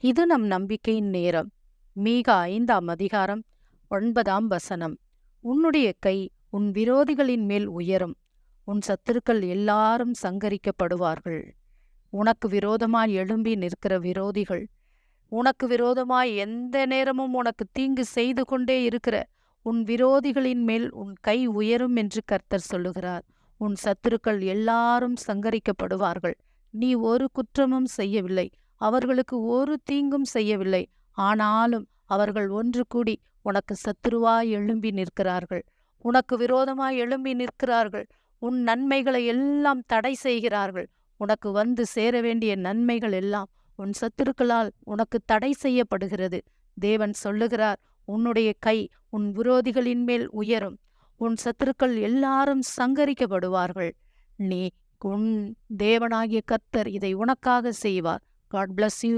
இது நம் நம்பிக்கையின் நேரம். மீக ஐந்தாம் அதிகாரம் ஒன்பதாம் வசனம். உன்னுடைய கை உன் விரோதிகளின் மேல் உயரும். உன் சத்துருக்கள் எல்லாரும் சங்கரிக்கப்படுவார்கள். உனக்கு விரோதமாய் எழும்பி நிற்கிற விரோதிகள் உனக்கு விரோதமாய் எந்த நேரமும் உனக்கு தீங்கு செய்து கொண்டே இருக்கிற உன் விரோதிகளின் மேல் உன் கை உயரும் என்று கர்த்தர் சொல்லுகிறார். உன் சத்துருக்கள் எல்லாரும் சங்கரிக்கப்படுவார்கள். நீ ஒரு குற்றமும் செய்யவில்லை. அவர்களுக்கு ஒரு தீங்கும் செய்யவில்லை. ஆனாலும் அவர்கள் ஒன்று கூடி உனக்கு சத்துருவாய் எழும்பி நிற்கிறார்கள். உனக்கு விரோதமாய் எழும்பி நிற்கிறார்கள். உன் நன்மைகளை எல்லாம் தடை செய்கிறார்கள். உனக்கு வந்து சேர வேண்டிய நன்மைகள் எல்லாம் உன் சத்துருக்களால் உனக்கு தடை செய்யப்படுகிறது. தேவன் சொல்லுகிறார் உன்னுடைய கை உன் விரோதிகளின் மேல் உயரும். உன் சத்துருக்கள் எல்லாரும் சங்கரிக்கப்படுவார்கள். நீ உன் தேவனாகிய கர்த்தர் இதை உனக்காக செய்வார். God bless you.